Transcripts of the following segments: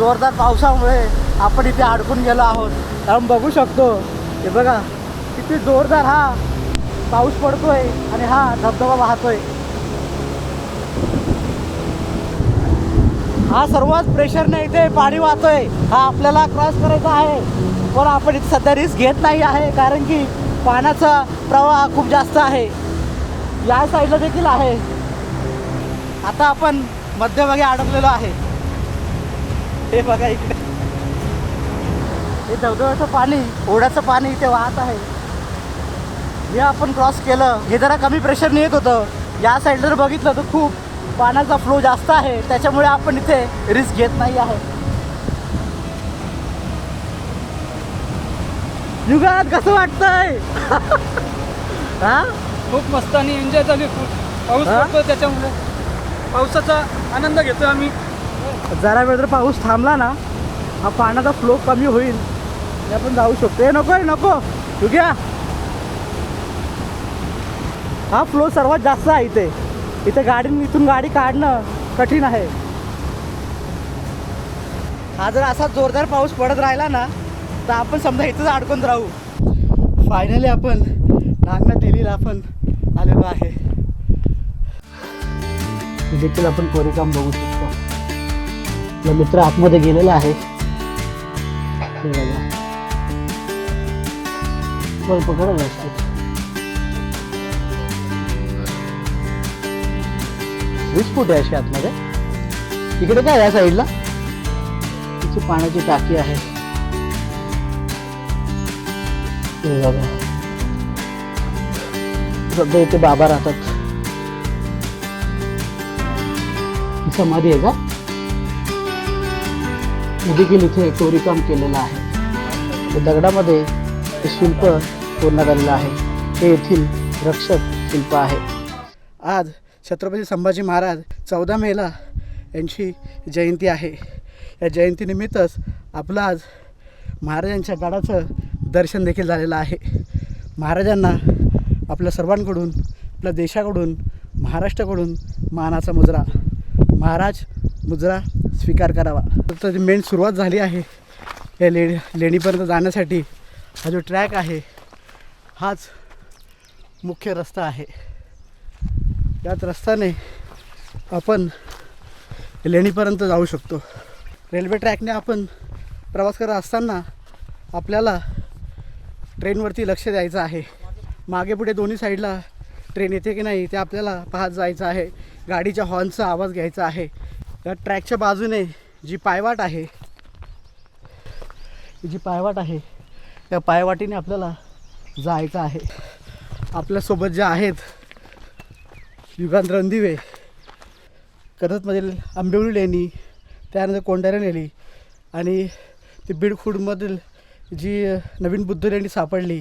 जोरदार पावसामुळे आपण इथे अडकून गेलो आहोत. कारण बघू शकतो हे बघा किती जोरदार हा पाऊस पडतोय आणि हा धबधबा वाहतोय. हा सर्वच प्रेशरने इथे पाणी वाहतोय. हा आपल्याला क्रॉस करायचा आहे. पण आपण इथे सध्या रिस्क घेत नाही आहे कारण की पाण्याचा प्रवाह खूप जास्त आहे. या साईडला देखील आहे. आता आपण मध्यभागी अडकलेलो आहे. हे बघा इकडे. हे धबधब्याचं पाणी ओढ्याचं पाणी इथे वाहत आहे. हे आपण क्रॉस केलं. हे जरा कमी प्रेशरने येत होतं. या साईडला जर बघितलं तर खूप पाण्याचा फ्लो जास्त आहे. त्याच्यामुळे आपण इथे रिस्क घेत नाही आहे. युगात कसं वाटतंय? हा? खूप मस्त आणि एन्जॉय आहे खूप पाऊस? पडतो त्याच्यामुळे. पावसाचा आनंद घेतो आम्ही. जरा वेळ जर पाऊस थांबला ना हा पाण्याचा फ्लो कमी होईल. आणि आपण जाऊ शकतो. हे नको आहे नको. तू घ्या हा फ्लो सर्वात जास्त आहे इथे. इथे गाडी इथून गाडी काढणं कठीण आहे. हा जर असा जोरदार पाऊस पडत राहिला ना तर आपण समजा इथंच अडकून राहू. फायनली आपण नागना दिल्लीला आपण आलेलो आहे. देखील आपण कोरीकाम बघू शकतो. आपला मित्र आतमध्ये गेलेला आहे. पकडा वीस फूट आहे अशी आतमध्ये. इकडे काय या साईडला? तिची पाण्याची टाकी आहे. सध्या इथे बाबा राहतात. समाधी आहे का? देखील इथे कोरीकाम केलेलं आहे. दगडामध्ये हे शिल्प पूर्ण झालेलं आहे. हे येथील रक्षक शिल्प आहे. आज छत्रपती संभाजी महाराज चौदा मेला यांची जयंती आहे. या जयंतीनिमित्तच आपलं आज महाराजांच्या गडाचं दर्शन देखील झालेलं आहे. महाराजांना आपल्या सर्वांकडून आपल्या देशाकडून महाराष्ट्राकडून मानाचा मुजरा. महाराज मुजरा स्वीकार करावा. तर मेन सुरुवात झाली आहे या ले लेणीपर्यंत जाण्यासाठी हा जो ट्रॅक आहे हाच मुख्य रस्ता आहे. याच रस्त्याने आपण लेणीपर्यंत जाऊ शकतो. रेल्वे ट्रॅकने आपण प्रवास करत असताना आपल्याला ट्रेनवरती लक्ष द्यायचं आहे. मागे पुढे दोन्ही साईडला ट्रेन येते की नाही ते आपल्याला पाहत जायचं आहे. गाडीच्या हॉर्नचा आवाज घ्यायचा आहे. या ट्रॅकच्या बाजूने जी पायवाट आहे जी पायवाट आहे त्या पायवाटीने आपल्याला जायचं आहे. आपल्यासोबत ज्या आहेत युगांत रणदिवे कर्जतमधील आंबिवली लेणी त्यानंतर कोंढाऱ्या लेणी आणि ती बीडखुडमधील जी नवीन बुद्ध लेणी सापडली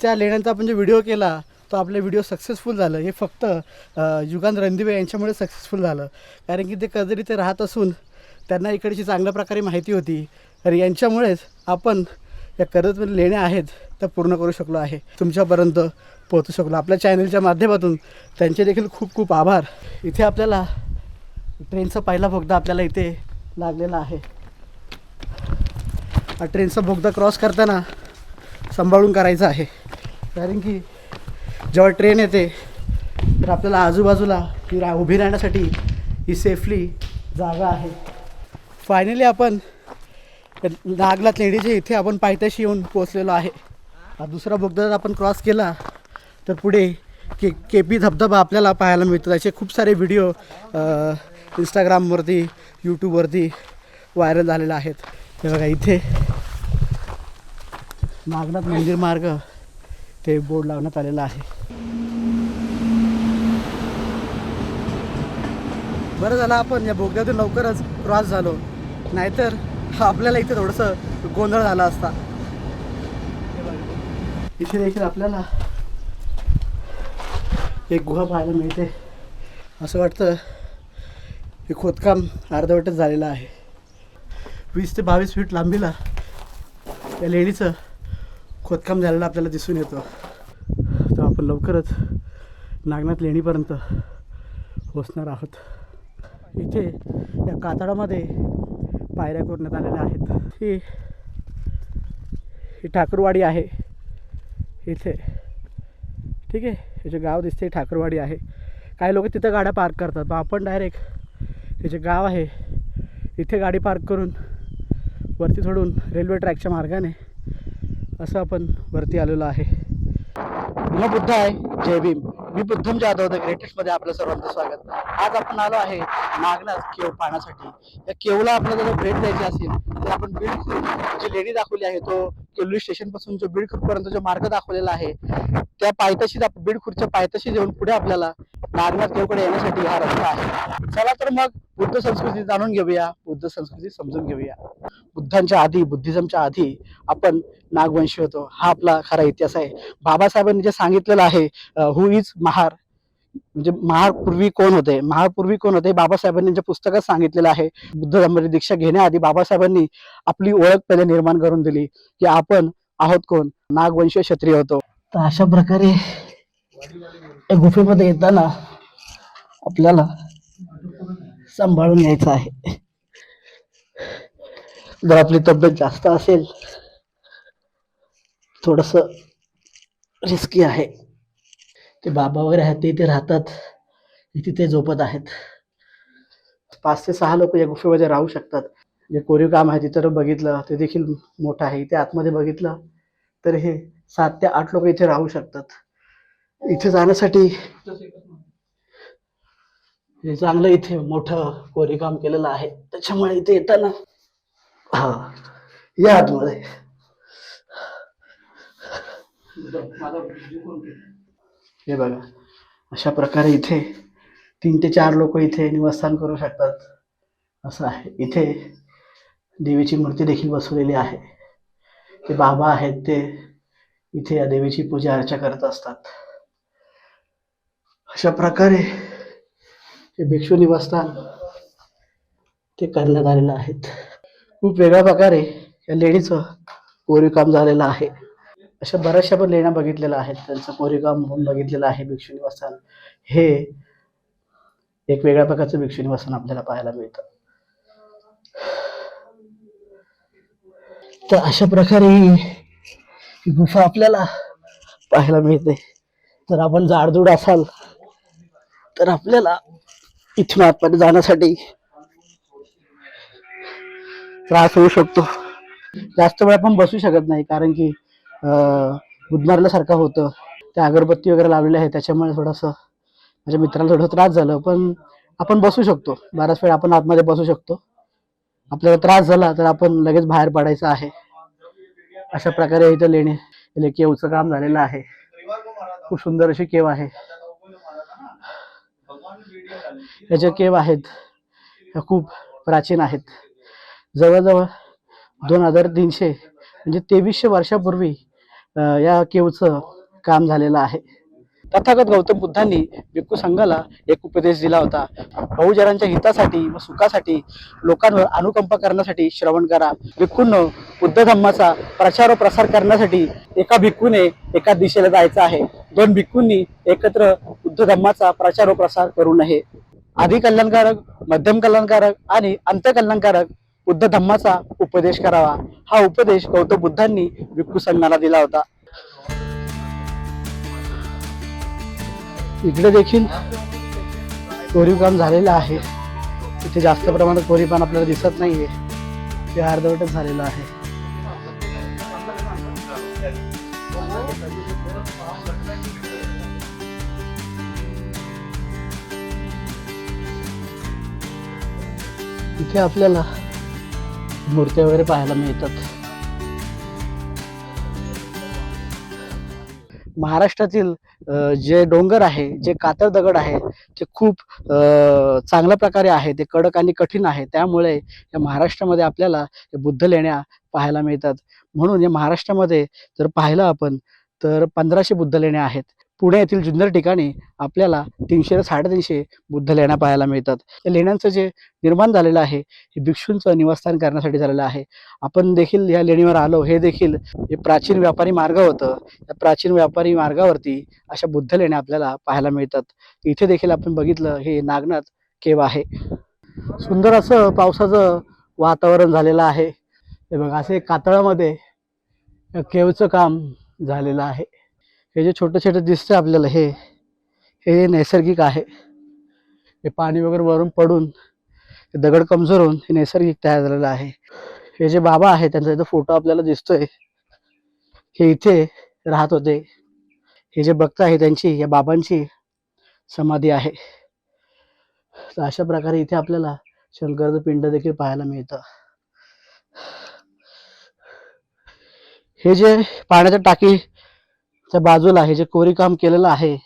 त्या लेण्यांचा आपण जो व्हिडिओ केला तो आपला व्हिडिओ सक्सेसफुल झालं. हे फक्त युगान युगांत रणदिवे यांच्यामुळे सक्सेसफुल झालं. कारण की ते कधी इथे राहत असून त्यांना इकडची चांगल्या प्रकारे माहिती होती. तर यांच्यामुळेच आपण या कर्जतमध्ये लेण्या आहेत त्या पूर्ण करू शकलो आहे. तुमच्यापर्यंत पोहोचू शकलो. आपल्या चॅनलच्या माध्यमातून त्यांचे देखील खूप खूप आभार. इथे आपल्याला ट्रेनचा पहिला बोगदा आपल्याला इथे लागलेला आहे. हा ट्रेनचा बोगदा क्रॉस करताना सांभाळून करायचा आहे. कारण की जेव्हा ट्रेन येते तर आपल्याला आजूबाजूला ही रा उभी राहण्यासाठी ही सेफली जागा आहे. फायनली आपण नागलात लेडीचे इथे आपण पायथ्याशी येऊन पोचलेलो आहे. हा दुसरा बोगदा जर आपण क्रॉस केला तर पुढे के के पी धबधबा आपल्याला पाहायला मिळतो. त्याचे खूप सारे व्हिडिओ इंस्टाग्रामवरती यूट्यूबवरती व्हायरल झालेले आहेत. ते बघा इथे नागनाथ मंदिर मार्ग ते बोर्ड लावण्यात आलेला आहे. बरं झालं आपण या बोगद्यातून लवकरच क्रॉस झालो. नाहीतर आपल्याला इथे थोडंसं गोंधळ झाला असता. इथे देखील आपल्याला एक गुहा पाहायला मिळते. असं वाटतं हे खोदकाम अर्धवटच झालेलं आहे. वीस ते बावीस फीट लांबीला या लेणीचं खोदकाम झालेलं आपल्याला दिसून येतं. तर आपण लवकरच नागनाथ लेणीपर्यंत पोचणार आहोत. इथे या कातळामध्ये पायऱ्या करण्यात आलेल्या आहेत. ही ही ठाकूरवाडी आहे. इथे. ठीक आहे? हे जे गाव दिसते ठाकूरवाडी आहे. काही लोक तिथं गाड्या पार्क करतात. पण आपण डायरेक्ट हे जे गाव आहे इथे गाडी पार्क करून वरती सोडून रेल्वे ट्रॅकच्या मार्गाने असं आपण वरती आलेलो आहे. बुद्ध आहे. जय भीम. मी बुद्धम जाधव द ग्रेटेस्टमध्ये आपलं सर्वांचं स्वागत. आज आपण आलो आहे नागनाथ केव पाहण्यासाठी. या केवला आपल्याला जर भेट द्यायची असेल तर आपण बीड जी लेणी दाखवली आहे तो केवली स्टेशनपासून जो बीड पर्यंत जो मार्ग दाखवलेला आहे त्या पायथ्याशीच आपण बीड खुर्च्या पायथ्याशी येऊन पुढे आपल्याला नागनाथ केवकडे येण्यासाठी हा रस्ता आहे. चला तर मग बुद्ध संस्कृती जाणून घेऊया. बुद्ध संस्कृती समजून घेऊया. बुद्धांच्या आधी बुद्धिझमच्या आधी आपण नागवंशी होतो. हा आपला खरा इतिहास आहे. बाबासाहेबांनी जे सांगितलेलं आहे हु म्हणजे इज महार म्हणजे महापूर्वी कोण होते? महापूर्वी कोण होते? बाबासाहेबांनी त्यांच्या पुस्तकात सांगितलेलं आहे बुद्ध धर्माची दीक्षा घेण्याआधी बाबासाहेबांनी आपली ओळख पहिले निर्माण करून दिली की आपण आहोत कोण? नागवंशीय क्षत्रिय होतो. तर अशा प्रकारे या गुफेमध्ये येताना आपल्याला सांभाळून यायचं आहे. जर आपली तब्येत जास्त असेल थोडस रिस्की आहे. ते बाबा वगैरे आहेत ते इथे राहतात तिथे झोपत आहेत. पाच ते सहा लोक या गुफेमध्ये राहू शकतात. जे कोरीव काम आहे तिथं बघितलं ते देखील मोठं आहे. इथे आतमध्ये बघितलं तर हे सात ते आठ लोक इथे राहू शकतात. इथे जाण्यासाठी. हे चांगलं इथे मोठं कोरीव केलेलं आहे. त्याच्यामुळे इथे येताना हा या आतमध्ये. हे बघा अशा प्रकारे इथे तीन ते चार लोक इथे निवासस्थान करू शकतात. असं आहे. इथे देवीची मूर्ती देखील बसवलेली आहे. ते बाबा आहेत ते इथे या देवीची पूजा अर्चा करत असतात. अशा प्रकारे हे भिक्षू निवासस्थान ते करण्यात आलेलं आहेत. खूप वेगळ्या प्रकारे या लेणीचं कोरीव काम झालेलं आहे. अशा बऱ्याचशा पण लेण्या बघितलेल्या आहेत. त्यांचं कोरीव काम म्हणून बघितलेलं आहे भिक्षू निवासस्थान. हे एक वेगळ्या प्रकारचं भिक्षू निवासस्थान आपल्याला पाहायला मिळतं. तर अशा प्रकारे ही गुफा आपल्याला पाहायला मिळते. जर आपण जाडजूड असाल तर आपल्याला इथून आतमध्ये जाण्यासाठी त्रास होऊ शकतो. जास्त वेळ आपण बसू शकत नाही कारण की अं, गुदमारल्यासारखं होतं. त्या अगरबत्ती वगैरे लावलेल्या आहे त्याच्यामुळे थोडंसं माझ्या मित्राला थोडं त्रास झालं पण आपण बसू शकतो. बराच वेळ आपण आतमध्ये बसू शकतो. आपल्याला त्रास झाला तर आपण लगेच बाहेर पडायचं आहे. अशा प्रकारे इथं लेणे इथे केवचं काम झालेलं आहे. खूप सुंदर अशी केव आहे. या ज्या केव आहेत ह्या खूप प्राचीन आहेत. जवळजवळ दोन हजार तीनशे म्हणजे तेवीसशे वर्षापूर्वी या केवचं काम झालेलं आहे. तथागत गौतम बुद्धांनी भिक्खू संघाला एक उपदेश दिला होता. बहुजनांच्या हितासाठी व सुखासाठी लोकांवर अनुकंप करण्यासाठी श्रवण करा. भिक्खूंनो बुद्ध धम्माचा प्रचार व प्रसार करण्यासाठी एका भिक्खूने एका दिशेला जायचं आहे. दोन भिक्खूंनी एकत्र बुद्ध धम्माचा प्रचार व प्रसार करू नये. आधी कल्याणकारक मध्यम कल्याणकारक आणि अंत कल्याणकारक बुद्ध धम्माचा उपदेश करावा. हा उपदेश गौतम बुद्धांनी भिक्खू संघाला दिला होता. इकडे देखील कोरीव काम झालेलं आहे. इथे जास्त प्रमाणात कोरीव काम आपल्याला दिसत नाहीये. ते अर्धवटच झालेलं आहे. इथे आपल्याला मूर्त्या वगैरे पाहायला मिळतात. महाराष्ट्रातील जे डोंगर आहे जे कातळ दगड आहे ते खूप चांगल्या प्रकारे आहे ते कडक आणि कठीण आहे. त्यामुळे या महाराष्ट्रामध्ये आपल्याला या बुद्ध लेण्या पाहायला मिळतात. म्हणून या महाराष्ट्रामध्ये जर पाहिलं आपण तर पंधराशे बुद्ध लेण्या आहेत. पुणे येथील जुन्नर ठिकाणी आपल्याला तीनशे ते साडेतीनशे बुद्ध लेण्या पाहायला मिळतात. या लेण्यांचं जे निर्माण झालेलं आहे हे भिक्षूंचं निवासस्थान करण्यासाठी झालेलं आहे. आपण देखील या लेणीवर आलो हे देखील हे प्राचीन व्यापारी मार्ग होतं. या प्राचीन व्यापारी मार्गावरती अशा बुद्ध लेण्या आपल्याला पाहायला मिळतात. इथे देखील आपण बघितलं हे नागनाथ केव आहे. सुंदर असं पावसाचं वातावरण झालेलं आहे. हे बघा असे कातळामध्ये केवचं काम झालेलं आहे. हे जे छोटं छोटं दिसतं आपल्याला हे हे नैसर्गिक आहे. हे पाणी वगैरे वरून पडून हे दगड कमजोर होऊन हे नैसर्गिक तयार झालेलं आहे. हे जे बाबा आहे त्यांचा इथं फोटो आपल्याला दिसतोय. हे इथे राहत होते. हे जे भक्त आहे त्यांची या बाबांची समाधी आहे. तर अशा प्रकारे इथे आपल्याला शंकरचं पिंड देखील पाहायला मिळतं. हे जे पाण्याच्या च्या बाजूला हे जे कोरीकाम केलेलं आहे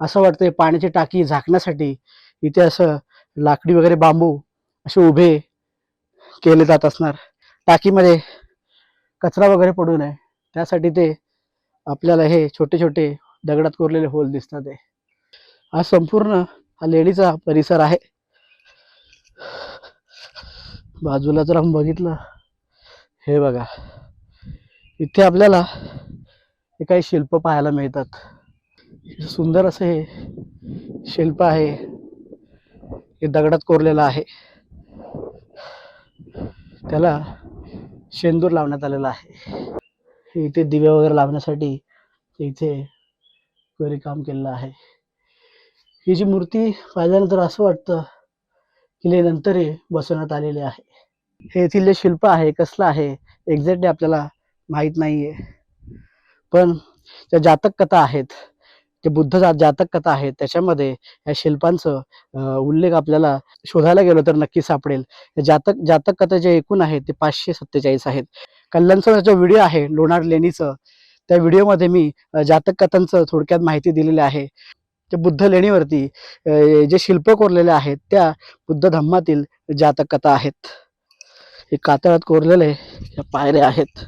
असं वाटतंय पाण्याची टाकी झाकण्यासाठी इथे असं लाकडी वगैरे बांबू असे उभे केले जात असणार. टाकीमध्ये कचरा वगैरे पडू नये. त्यासाठी ते आपल्याला हे छोटे छोटे दगडात कोरलेले होल दिसतात आहे हा संपूर्ण हा लेणीचा परिसर आहे. बाजूला जर आपण बघितलं हे बघा. इथे आपल्याला हे काही शिल्प पाहायला मिळतात. सुंदर असे हे शिल्प आहे. हे दगडात कोरलेलं आहे. त्याला शेंदूर लावण्यात आलेला आहे. इथे दिवे वगैरे लावण्यासाठी इथे कोरी काम केलेलं आहे. ही जी मूर्ती पाहिल्यानंतर असं वाटतं की हे नंतर हे बसवण्यात आलेले आहे. हे येथील जे शिल्प आहे कसलं आहे एक्झॅक्टली आपल्याला माहीत नाही आहे पण त्या जातक कथा आहेत जे बुद्ध जातक कथा आहेत त्याच्यामध्ये या शिल्पांचं उल्लेख आपल्याला शोधायला गेलो तर नक्की सापडेल. जातक जातक कथा जे एकूण आहेत ते पाचशे सत्तेचाळीस आहेत. कल्याणचा जो व्हिडिओ आहे लोणार लेणीचं त्या व्हिडिओमध्ये मी जातक कथांचं थोडक्यात माहिती दिलेली आहे. ते बुद्ध लेणीवरती जे शिल्प कोरलेले आहेत त्या बुद्ध धम्मातील जातक कथा आहेत. हे कातळात कोरलेले या पायऱ्या आहेत.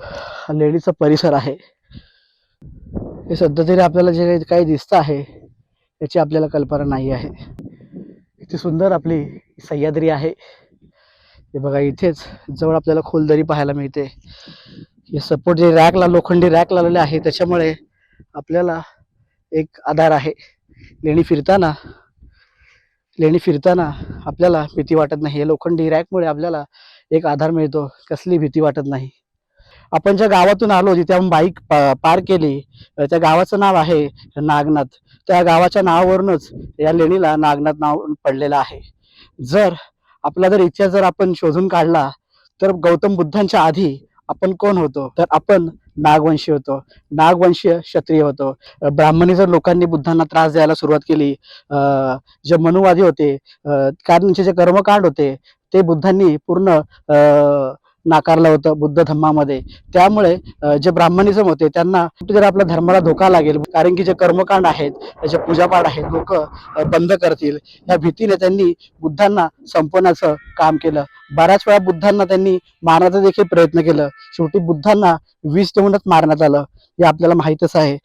हा लेणीचा परिसर आहे. हे सध्या तरी आपल्याला जे काही- दिसत दिसतं आहे याची आपल्याला कल्पना नाही आहे. इथे सुंदर आपली सह्याद्री आहे. हे बघा इथेच जवळ आपल्याला खोलदरी पाहायला मिळते. हे सपोर्ट जे रॅकला लोखंडी रॅक लावलेले आहे त्याच्यामुळे आपल्याला एक आधार आहे. लेणी फिरताना लेणी फिरताना आपल्याला भीती वाटत नाही. या लोखंडी रॅकमुळे आपल्याला एक आधार मिळतो. कसली भीती वाटत नाही. आपण ज्या गावातून आलो जिथे आपण बाईक पार केली त्या गावाचं नाव आहे नागनाथ. त्या गावाच्या नावावरूनच या लेणीला नागनाथ नाव पडलेलं आहे. जर आपला जर इतिहास जर आपण शोधून काढला तर गौतम बुद्धांच्या आधी आपण कोण होतो? तर आपण नागवंशी होतो. नागवंशीय क्षत्रिय होतो. ब्राह्मणी जर लोकांनी बुद्धांना त्रास द्यायला सुरुवात केली जे मनुवादी होते कारण जे कर्मकांड होते ते बुद्धांनी पूर्ण नाकारलं होतं बुद्ध धम्मामध्ये. त्यामुळे जे ब्राह्मणिझम होते त्यांना कुठेतरी आपल्या धर्माला धोका लागेल कारण की जे कर्मकांड आहेत जे पूजापाठ आहेत लोक बंद करतील या भीतीने त्यांनी बुद्धांना संपवण्याचं काम केलं. बऱ्याच वेळा बुद्धांना त्यांनी मारण्याचा देखील प्रयत्न केलं. शेवटी बुद्धांना वीस देऊनच मारण्यात आलं. हे आपल्याला माहीतच आहे.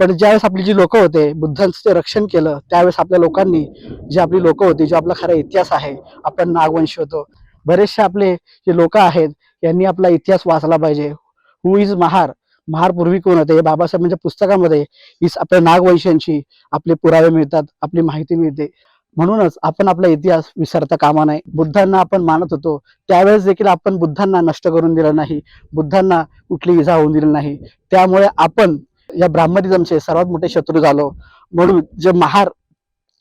पण ज्यावेळेस आपली जी लोक होते बुद्धांचं रक्षण केलं त्यावेळेस आपल्या लोकांनी जी आपली लोक होती जो आपला खरा इतिहास आहे आपण नागवंशी होतो बरेचसे आपले जे लोक आहेत यांनी आपला इतिहास वाचला पाहिजे. हु इज महार महार पूर्वी कोण होते? हे बाबासाहेबांच्या म्हणजे पुस्तकामध्ये आपल्या नागवंशांची आपले पुरावे मिळतात आपली माहिती मिळते. म्हणूनच आपण आपला इतिहास विसरता कामा नये. बुद्धांना आपण मानत होतो. त्यावेळेस देखील आपण बुद्धांना नष्ट करून दिलं नाही. बुद्धांना कुठली इजा होऊन दिली नाही. त्यामुळे आपण या ब्राह्मणिजमचे सर्वात मोठे शत्रू झालो. म्हणून जे महार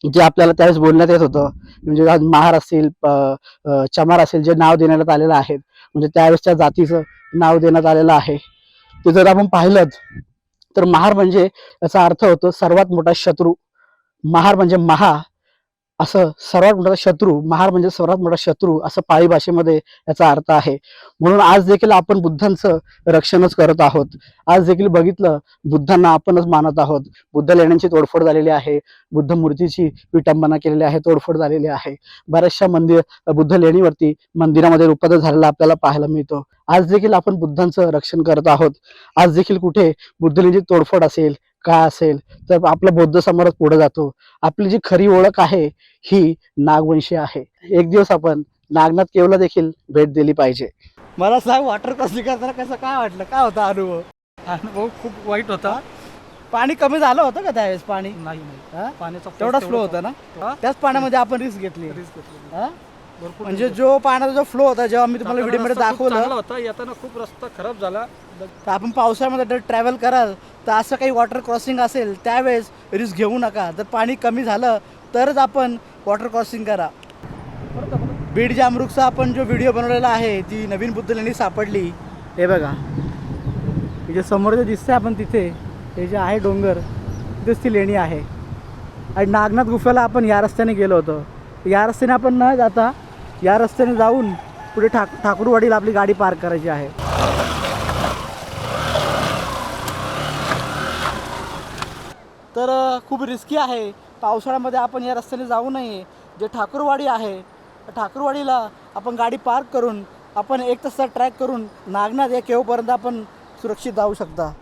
जे आपल्याला त्यावेळेस बोलण्यात येत होतं म्हणजे आज महार असेल प- चमार असेल जे नाव देण्यात आलेलं आहे म्हणजे त्यावेळेसच्या जातीचं नाव देण्यात आलेलं आहे. ते जर आपण पाहिलं तर महार म्हणजे याचा अर्थ होतो सर्वात मोठा शत्रू. महार म्हणजे महा असं सर्वात मोठा शत्रू महार म्हणजे सर्वात मोठा शत्रू असं पाळी भाषेमध्ये याचा अर्थ आहे. म्हणून आज देखील आपण बुद्धांचं रक्षणच करत आहोत. आज देखील बघितलं बुद्धांना आपणच मानत आहोत. बुद्ध लेण्यांची तोडफोड झालेली आहे. बुद्ध मूर्तीची विटंबना केलेली आहे तोडफोड झालेली आहे. बऱ्याचशा मंदिर बुद्ध लेणीवरती मंदिरामध्ये रूपांतर झालेला आपल्याला पाहायला मिळतो. आज देखील आपण बुद्धांचं रक्षण करत आहोत. आज देखील कुठे बुद्ध लेणीची तोडफोड असेल काय असेल तर आपला बौद्ध समाज पुढे जातो. आपली जी खरी ओळख आहे ही नागवंशी आहे. एक दिवस आपण नागनाथ केवला देखील भेट दिली पाहिजे. मला सांग वॉटर क्रॉसिंग करताना कसं काय वाटलं? काय होता अनुभव? अनुभव खूप वाईट होता. पाणी कमी झालं होतं का त्यावेळेस पाणी? नाही नाही. हा? पाण्याचा तेवढा स्लो तेवढाच होता ना? हा? त्याच पाण्यामध्ये आपण रिस्क घेतली. Risk घेतली. म्हणजे जो पाण्याचा जो फ्लो होता जेव्हा मी तुम्हाला व्हिडिओमध्ये दाखवलं. होता. येताना खूप रस्ता खराब झाला. तर आपण पावसाळ्यामध्ये ट्रॅव्हल कराल तर असं काही वॉटर क्रॉसिंग असेल त्यावेळेस रिस्क घेऊ नका. जर पाणी कमी झालं तरच आपण वॉटर क्रॉसिंग करा. बीड जामरुखचा आपण जो व्हिडिओ बनवलेला आहे ती नवीन बुद्ध लेणी सापडली. हे बघा. हे जे समोर जे दिसतंय आपण तिथे हे जे आहे डोंगर तिथेच ती लेणी आहे. आणि नागनाथ गुफेला आपण या रस्त्याने गेलो होतो. या रस्त्याने आपण न जाता या रस्त्याने जाऊन पुढे ठाक ठाकूरवाडीला आपली गाडी पार्क करायची आहे. तर खूप रिस्की आहे. पावसाळ्यामध्ये आपण या रस्त्याने जाऊ नये. जे ठाकूरवाडी आहे ठाकूरवाडीला आपण गाडी पार्क करून आपण एक तासाचा ट्रॅक करून नागनाथ या केवपर्यंत आपण सुरक्षित जाऊ शकता.